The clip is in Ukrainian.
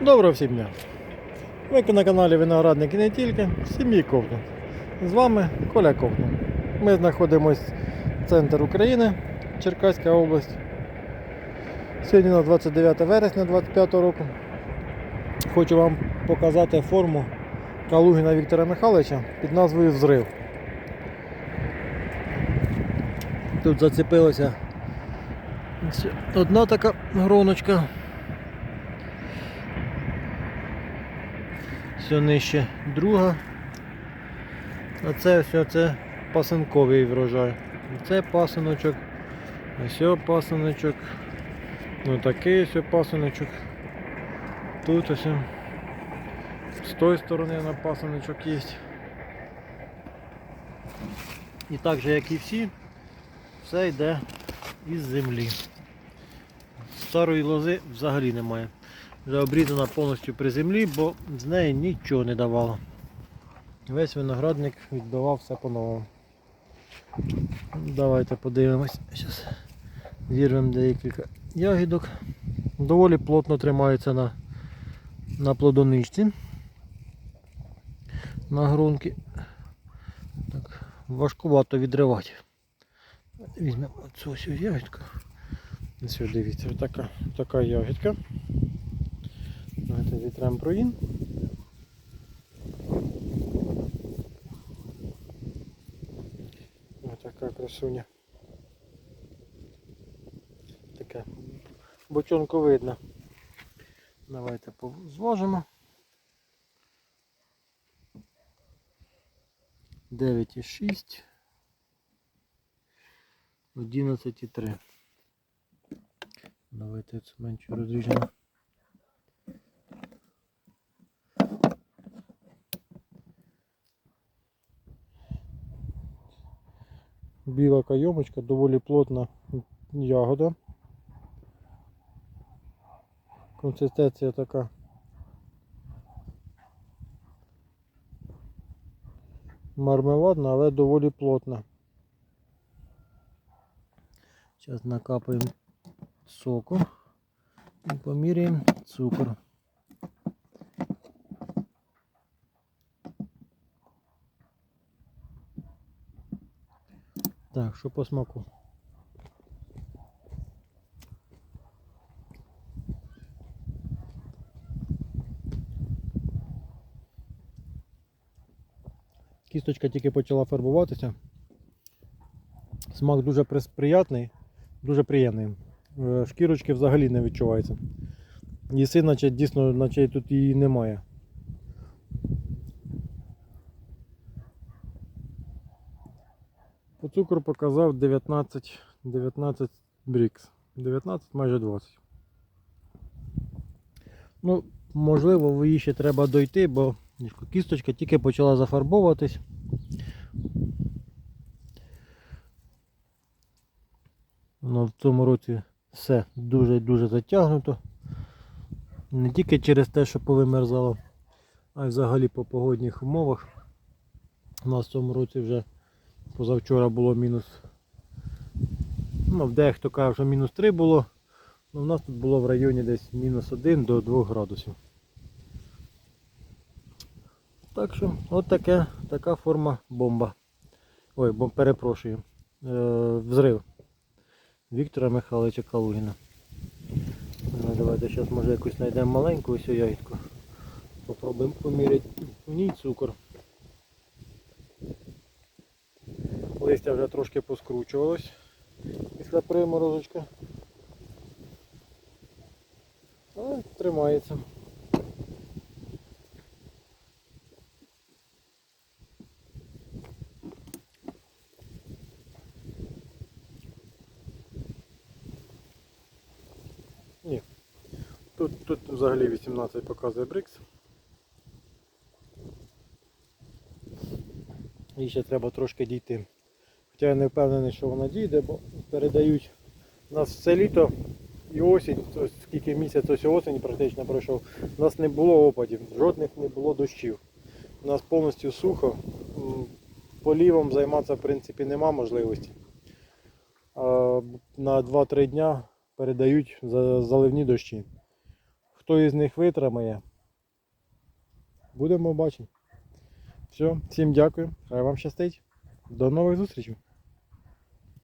Доброго всім дня! Ви на каналі Виноградник і не тільки, сім'ї Ковтун. З вами Коля Ковтун. Ми знаходимось в центр України, Черкаська область. Сьогодні на 29 вересня 2025 року. Хочу вам показати форму Калугіна Віктора Михайловича під назвою Взрив. Тут зацепилася одна така гроночка. Все нижче друга. А це все це пасинковий врожай. Це пасиночок. Ось пасиночок. Ну такий ось пасиночок. Тут ось. З тої сторони на пасиночок є. І так же, як і всі, все йде із землі. Старої лози взагалі немає. Вже обрізана повністю при землі, бо з неї нічого не давало. Весь виноградник віддавав все по-новому. Давайте подивимось. Зараз зірвемо декілька ягідок. Доволі плотно тримаються на, на плодоничці. На грунки. Так, важкувато відривати. Візьмемо цю ягідку. Ось дивіться, така, така ягідка. Давайте вітрем проїн. Ось така красуня. Таке бочонку видно. Давайте зважимо. 9,6. 11,3. Давайте це менше розріжемо. Біла кайомочка, доволі плотна ягода. Консистенція така. Мармеладна, але доволі плотна. Зараз накапаємо соку і поміряємо цукор. Так, що по смаку? Кісточка тільки почала фарбуватися. Смак дуже приятний, дуже приємний. Е, Шкірочки взагалі не відчувається. Їси, наче дійсно, наче тут її немає. По цукру показав 19, 19 брікс. 19, майже 20. Ну, можливо, її ще треба дойти, бо кісточка тільки почала зафарбовуватись. Воно в цьому році все дуже-дуже затягнуто. Не тільки через те, що повимерзало, а й взагалі по погодних умовах. У нас в цьому році вже позавчора було мінус. Ну, дехто каже, що мінус 3 було. Ну, у нас тут було в районі десь мінус 1 до 2 градусів. Так що, от таке, така форма бомба. Ой, бом, перепрошую. Е, взрив. Віктора Михайловича Калугіна. Ну, давайте зараз може якусь знайдемо маленьку ось ягідку. Попробуємо поміряти в ній цукор. Листя вже трошки поскручувалось після приморозочка. Але тримається. Ні. Тут, тут взагалі 18 показує Брикс. І ще треба трошки дійти. Хоча я не впевнений, що вона дійде, бо передають у нас все літо і осінь, ось скільки місяць ось осінь практично пройшов, у нас не було опадів, жодних не було дощів. У нас повністю сухо. Полівом займатися в принципі нема можливості. На 2-3 дня передають заливні дощі. хто із них витримає. Будемо бачити. Все, всім дякую. Хай вам щастить. До нових зустрічей.